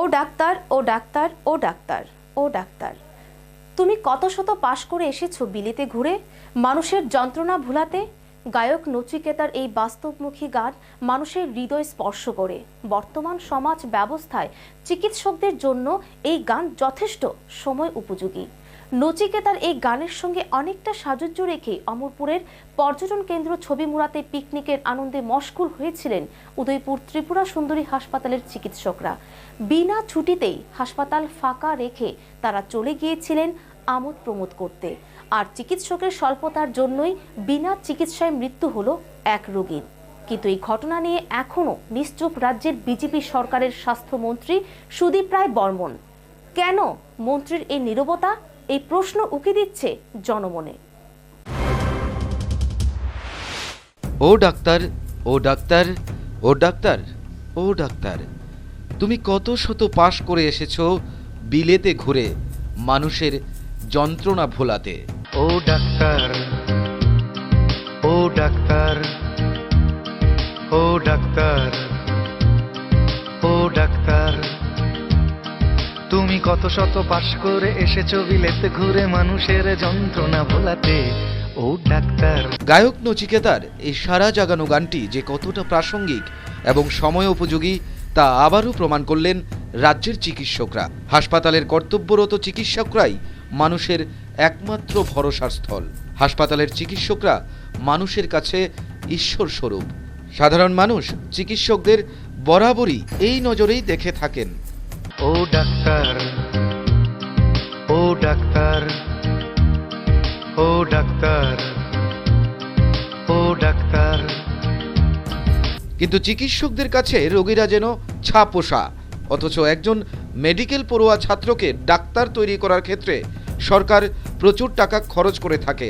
ও doctor ও doctor ও doctor ও ডাক্তার। তুমি কত শত পাশ করে এসেছ বিলিতে ঘুরে, মানুষের যন্ত্রণা ভুলাতে? গায়ক, নচিকেতার এই বাস্তবমুখী গান মানুষের হৃদয় স্পর্শ করে। বর্তমান সমাজ ব্যবস্থায় চিকিৎসকদের জন্য এই গান যথেষ্ট সময় উপযোগী। নচিকেতার এই গানের সঙ্গে অনেকটা সাজুজ্য রেখে অমরপুরের পর্যটন কেন্দ্র ছবি মুড়াতে পিকনিকের আনন্দে মশগুল হয়েছিলেন উদয়পুর ত্রিপুরা সুন্দরী হাসপাতালের চিকিৎসকরা। বিনা ছুটিতেই হাসপাতাল ফাঁকা রেখে তারা চলে গিয়েছিলেন আমোদ প্রমোদ করতে। আর চিকিৎসকের স্বল্পতার জন্যই বিনা চিকিৎসায় মৃত্যু হলো এক রোগীর। কিন্তু এই ঘটনা নিয়ে এখনও নিশ্চুপ রাজ্যের বিজেপি সরকারের স্বাস্থ্যমন্ত্রী সুদীপ রায় বর্মন। কেন মন্ত্রীর এই নীরবতা? এই প্রশ্ন উকি দিচ্ছে জনমনে। ও ডাক্তার ও ডাক্তার ও ডাক্তার ও ডাক্তার তুমি কত শত পাশ করে এসেছ বিলেতে ঘুরে মানুষের যন্ত্রণা ভোলাতে। ও ডাক্তার ও ডাক্তার ও ডাক্তার। কত শত পাশ করে এসেছ বিলেতে ঘুরে মানুষের যন্ত্রণা ভোলাতে, ও ডাক্তার। গায়ক, নচিকেতার এই সারা জাগানো গানটি যে কতটা প্রাসঙ্গিক এবং সময় উপযোগী, তা আবারও প্রমাণ করলেন রাজ্যের চিকিৎসকরা। হাসপাতালের কর্তব্যরত চিকিৎসকরাই মানুষের একমাত্র ভরসার স্থল। হাসপাতালের চিকিৎসকরা মানুষের কাছে ঈশ্বর স্বরূপ সাধারণ মানুষ চিকিৎসকদের বরাবরই এই নজরেই দেখে থাকেন। ও ডাক্তার ও ডাক্তার ও ডাক্তার ও ডাক্তার। কিন্তু চিকিৎসকদের কাছে রোগীরা যেন ছাপোষা, অথচ একজন মেডিকেল পড়ুয়া ছাত্রকে ডাক্তার তৈরি করার ক্ষেত্রে সরকার প্রচুর টাকা খরচ করে থাকে,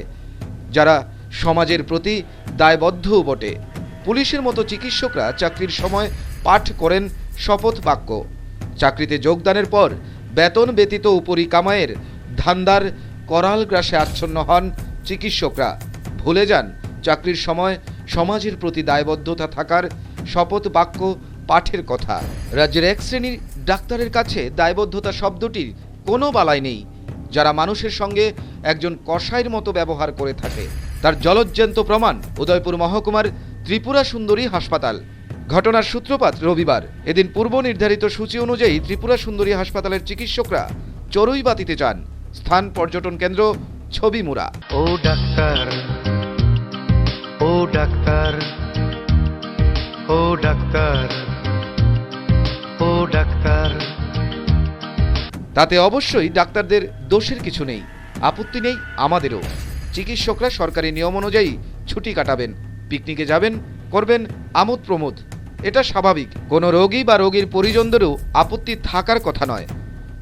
যারা সমাজের প্রতি দায়বদ্ধও বটে। পুলিশের মতো চিকিৎসকরা চাকরির সময় পাঠ করেন শপথ বাক্য। চাকরিতে যোগদানের পর বেতন ব্যতীত উপরি কামায়ের ধান্দার করাল গ্রাসে আচ্ছন্ন হন চিকিৎসকরা। ভুলে যান, চাকরির সময় সমাজের প্রতি দায়বদ্ধতা থাকার শপথ বাক্য পাঠের কথা। রাজ্যের এক শ্রেণির ডাক্তারের কাছে দায়বদ্ধতা শব্দটির কোনো বালাই নেই, যারা মানুষের সঙ্গে একজন কসাইয়ের মতো ব্যবহার করে থাকে। তার জলজ্জান্ত প্রমাণ, উদয়পুর মহকুমার ত্রিপুরা সুন্দরী হাসপাতাল। ঘটনার সূত্রপাত রবিবার। এদিন পূর্ব নির্ধারিত সূচি অনুযায়ী ত্রিপুরা সুন্দরী হাসপাতালের চিকিৎসকরা চড়ুইবাতিতে যান। স্থান পর্যটন কেন্দ্র ছবিমুড়া। ও ডাক্তার ও ডাক্তার ও ডাক্তার ও ডাক্তার। তাতে অবশ্যই ডাক্তারদের দোষের কিছু নেই আপত্তি নেই আমাদেরও। চিকিৎসকরা সরকারি নিয়ম অনুযায়ী ছুটি কাটাবেন পিকনিকে যাবেন করবেন আমোদ প্রমোদ। এটা স্বাভাবিক। কোনো রোগী বা রোগীর পরিজনদেরও আপত্তি থাকার কথা নয়।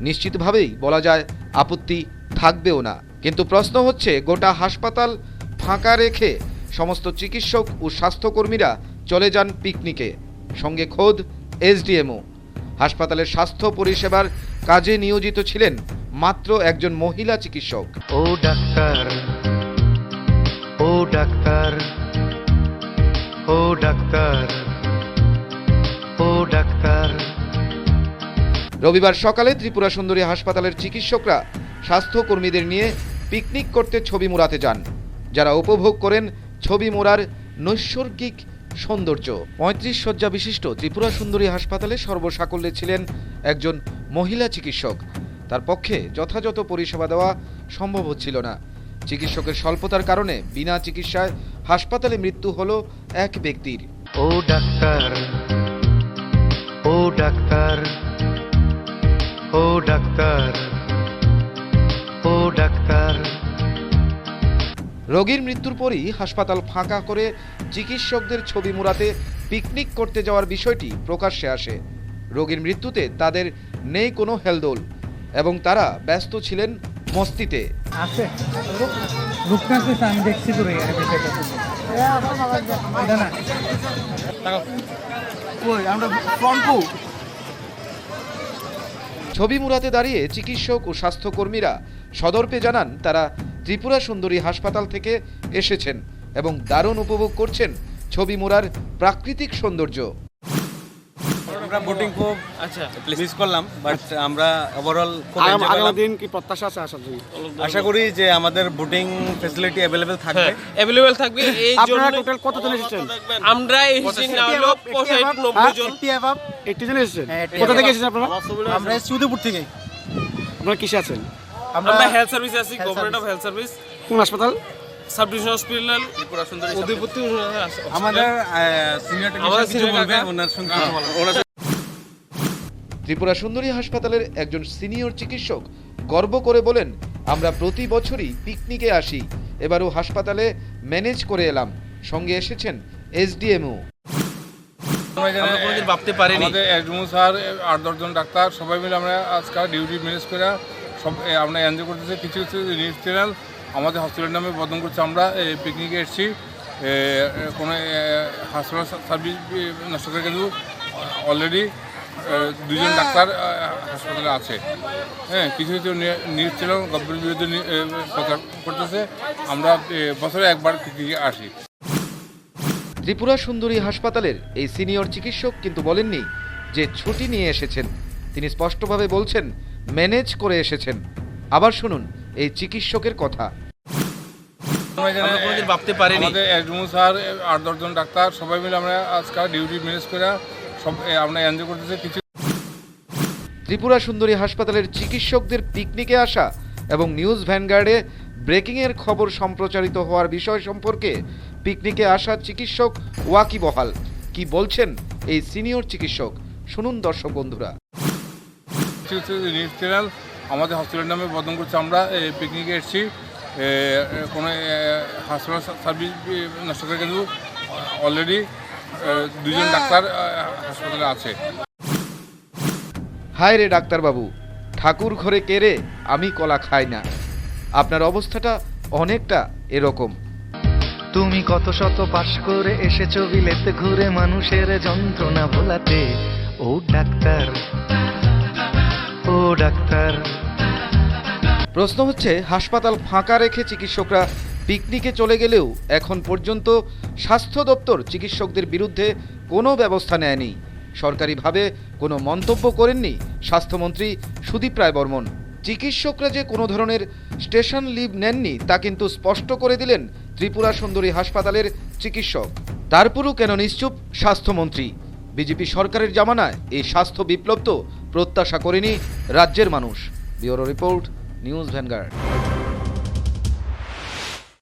নিশ্চিতভাবেই বলা যায়, আপত্তি থাকবেও না। কিন্তু প্রশ্ন হচ্ছে, গোটা হাসপাতাল ফাঁকা রেখে সমস্ত চিকিৎসক ও স্বাস্থ্যকর্মীরা চলে যান পিকনিকে। সঙ্গে খোদ এসডিএমও। হাসপাতালের স্বাস্থ্য পরিষেবার কাজে নিয়োজিত ছিলেন মাত্র একজন মহিলা চিকিৎসক। ও ডাক্তার ও ডাক্তার ও ডাক্তার। রবিবার সকালে ত্রিপুরা সুন্দরী হাসপাতালের চিকিৎসকরা স্বাস্থ্যকর্মীদের নিয়ে পিকনিক করতে ছবি মোড়াতে যান। যারা উপভোগ করেন ছবি মোড়ার নৈসর্গিক সৌন্দর্য। পঁয়ত্রিশ শয্যা বিশিষ্ট ত্রিপুরা সুন্দরী হাসপাতালে সর্বসাকল্যে ছিলেন একজন মহিলা চিকিৎসক। তার পক্ষে যথাযথ পরিষেবা দেওয়া সম্ভব হচ্ছিল না। চিকিৎসকের স্বল্পতার কারণে বিনা চিকিৎসায় হাসপাতালে মৃত্যু হল এক ব্যক্তির। ও ডাক্তার ও ডাক্তার ও ডাক্তার ও ডাক্তার। রোগীর মৃত্যুর পরই হাসপাতাল ফাঁকা করে চিকিৎসকদের ছবি মুড়াতে পিকনিক করতে যাওয়ার বিষয়টি প্রকাশ্যে আসে। রোগীর মৃত্যুতে তাদের নেই কোনো হেলদোল এবং তারা ব্যস্ত ছিলেন মস্তিতে। আছে। আমি দেখছি তো আমরা ছবি মুড়াতে দাঁড়িয়ে চিকিৎসক ও স্বাস্থ্যকর্মীরা সদর্পে জানান, তারা ত্রিপুরা সুন্দরী হাসপাতাল থেকে এসেছেন এবং দারুণ উপভোগ করছেন ছবি মোড়ার প্রাকৃতিক সৌন্দর্য। আমরা বোটিং খুব আচ্ছা। মিস করলাম বাট আমরা ওভারঅল খুব আগামী দিন কি প্রত্যাশা আছে আসার জন্য আশা করি যে আমাদের বোটিং ফ্যাসিলিটি অ্যাভেলেবেল থাকবে। অ্যাভেলেবেল থাকবে। এই আপনারা জন্য টোটাল কতজন এসেছেন? আমরা এসেছি না হলো পঁচাশি নব্বই জন। এইটি জন এসেছেন? কোথা থেকে এসেছেন আপনারা? আমরা সুদীপুর থেকে। আপনারা কিসে আছেন? আমরা হেলথ সার্ভিস আছি গভর্নমেন্ট অফ হেলথ সার্ভিস কোন হাসপাতাল? সাব ডিভিশন হসপিটাল উদয়পুর আমাদের সিনিয়র আমাদের বলবে ওনার সঙ্গে। ত্রিপুরা সুন্দরী হাসপাতালের একজন সিনিয়র চিকিৎসক গর্ব করে বলেন আমরা প্রতি বছরই পিকনিকে আসি। এবারও হাসপাতালে ম্যানেজ করে এলাম। সঙ্গে এসেছেন এসডিএমও। আমরা কোনোদিন ভাবতে পারিনি। আমাদের এডমু স্যার আট দশজন ডাক্তার সবাই মিলে আমরা আজকাল ডিউটি ম্যানেজ করে সব এ, আমরা এনজয় করতেছি। কিছু কিছু নিউজ চ্যানেল আমাদের হসপিটাল নামে বদন করছে। আমরা পিকনিকে এসেছি। এ, এ, কোনো হাসপাতাল সার্ভিস নষ্ট করে কিন্তু অলরেডি দুজন ডাক্তার হাসপাতালে আছে। হ্যাঁ কিছু কিছু নিউজ চ্যানেল গভর্নমেন্ট বিরুদ্ধে প্রচার করতেছে। আমরা বছরে একবার আসি। ত্রিপুরা সুন্দরী হাসপাতালের এই সিনিয়র চিকিৎসক কিন্তু বলেননি যে ছুটি নিয়ে এসেছেন। তিনি স্পষ্টভাবে বলছেন ম্যানেজ করে এসেছেন। আবার শুনুন এই চিকিৎসকের কথা। আমরা কোনোদিন ভাবতে পারিনি। আমাদের এডমু স্যার আট দশজন ডাক্তার সবাই মিলে আমরা আজকাল ডিউটি ম্যানেজ করে সব আমরা এনজয় করতেছি কিছু ত্রিপুরা সুন্দরী হাসপাতালের চিকিৎসকদের পিকনিকে আসা এবং নিউজ ভ্যানগার্ডে ব্রেকিংয়ের খবর সম্প্রচারিত হওয়ার বিষয় সম্পর্কে পিকনিকে আসা চিকিৎসক ওয়াকিবহাল কি বলছেন এই সিনিয়র চিকিৎসক? শুনুন দর্শক বন্ধুরা। নিউজ চ্যানেল আমাদের হসপিটাল নামে বদন করছে। আমরা পিকনিকে এসেছি। কোনো হাসপাতাল সার্ভিস নষ্ট করে কিন্তু অলরেডি দুজন ডাক্তার হাসপাতালে আছে। হায় রে ডাক্তারবাবু ঠাকুর ঘরে কেড়ে আমি কলা খাই না। আপনার অবস্থাটা অনেকটা এরকম। তুমি কত শত পাশ করে এসেছ বিলেতে ঘুরে মানুষের যন্ত্রণা ভোলাতে। ও ডাক্তার ও ডাক্তার। প্রশ্ন হচ্ছে হাসপাতাল ফাঁকা রেখে চিকিৎসকরা পিকনিকে চলে গেলেও এখন পর্যন্ত স্বাস্থ্য দপ্তর চিকিৎসকদের বিরুদ্ধে কোনো ব্যবস্থা নেয়নি। সরকারিভাবে কোনো মন্তব্য করেননি স্বাস্থ্যমন্ত্রী সুদীপ রায় বর্মন চিকিৎসকরা যে কোনো ধরনের স্টেশন লিভ নেননি তা কিন্তু স্পষ্ট করে দিলেন ত্রিপুরা সুন্দরী হাসপাতালের চিকিৎসক। তারপরও কেন নিশ্চুপ স্বাস্থ্যমন্ত্রী? বিজেপি সরকারের জামানায় এই স্বাস্থ্য বিপ্লব তো প্রত্যাশা করেনি রাজ্যের মানুষ। Bureau report, news Vanguard.